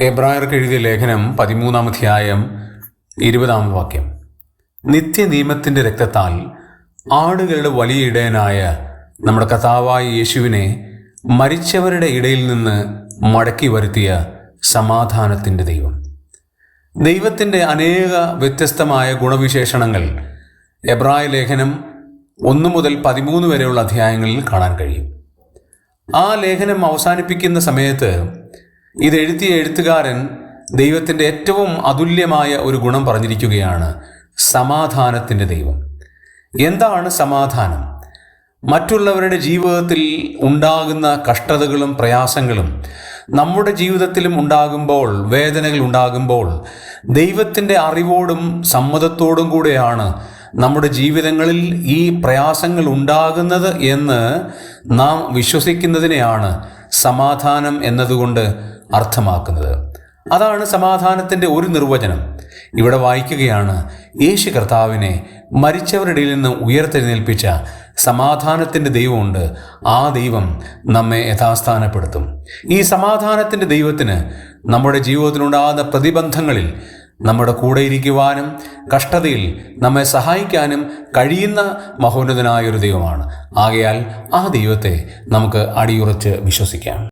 എബ്രായർക്ക് എഴുതിയ ലേഖനം പതിമൂന്നാം അധ്യായം ഇരുപതാം വാക്യം. നിത്യനിയമത്തിന്റെ രക്തത്താൽ ആടുകളുടെ വലിയ ഇടയനായ നമ്മുടെ കഥാവായ യേശുവിനെ മരിച്ചവരുടെ ഇടയിൽ നിന്ന് മടക്കി വരുത്തിയ സമാധാനത്തിന്റെ ദൈവം. ദൈവത്തിന്റെ അനേക വ്യത്യസ്തമായ ഗുണവിശേഷണങ്ങൾ എബ്രായ ലേഖനം ഒന്ന് മുതൽ പതിമൂന്ന് വരെയുള്ള അധ്യായങ്ങളിൽ കാണാൻ കഴിയും. ആ ലേഖനം അവസാനിപ്പിക്കുന്ന സമയത്ത് ഇത് എഴുതിയ എഴുത്തുകാരൻ ദൈവത്തിന്റെ ഏറ്റവും അതുല്യമായ ഒരു ഗുണം പറഞ്ഞിരിക്കുകയാണ് സമാധാനത്തിന്റെ ദൈവം. എന്താണ് സമാധാനം? മറ്റുള്ളവരുടെ ജീവിതത്തിൽ ഉണ്ടാകുന്ന കഷ്ടതകളും പ്രയാസങ്ങളും നമ്മുടെ ജീവിതത്തിലും ഉണ്ടാകുമ്പോൾ വേദനകൾ ഉണ്ടാകുമ്പോൾ ദൈവത്തിന്റെ അറിവോടും സമ്മതത്തോടും കൂടെയാണ് നമ്മുടെ ജീവിതങ്ങളിൽ ഈ പ്രയാസങ്ങൾ ഉണ്ടാകുന്നത് എന്ന് നാം വിശ്വസിക്കുന്നതിനെയാണ് സമാധാനം എന്നതുകൊണ്ട് അർത്ഥമാക്കുന്നത്. അതാണ് സമാധാനത്തിന്റെ ഒരു നിർവചനം. ഇവിടെ വായിക്കുകയാണ് യേശു കർത്താവിനെ മരിച്ചവരുടെ നിന്ന് ഉയർത്തെഴുന്നേൽപ്പിച്ച സമാധാനത്തിന്റെ ദൈവമുണ്ട്. ആ ദൈവം നമ്മെ യഥാസ്ഥാനപ്പെടുത്തും. ഈ സമാധാനത്തിന്റെ ദൈവത്തിന് നമ്മുടെ ജീവിതത്തിലുണ്ടാകുന്ന പ്രതിബന്ധങ്ങളിൽ നമ്മുടെ കൂടെ ഇരിക്കുവാനും കഷ്ടതയിൽ നമ്മെ സഹായിക്കാനും കഴിയുന്ന മഹോന്നതനായൊരു ദൈവമാണ്. ആകയാൽ ആ ദൈവത്തെ നമുക്ക് അടിയുറച്ച് വിശ്വസിക്കാം.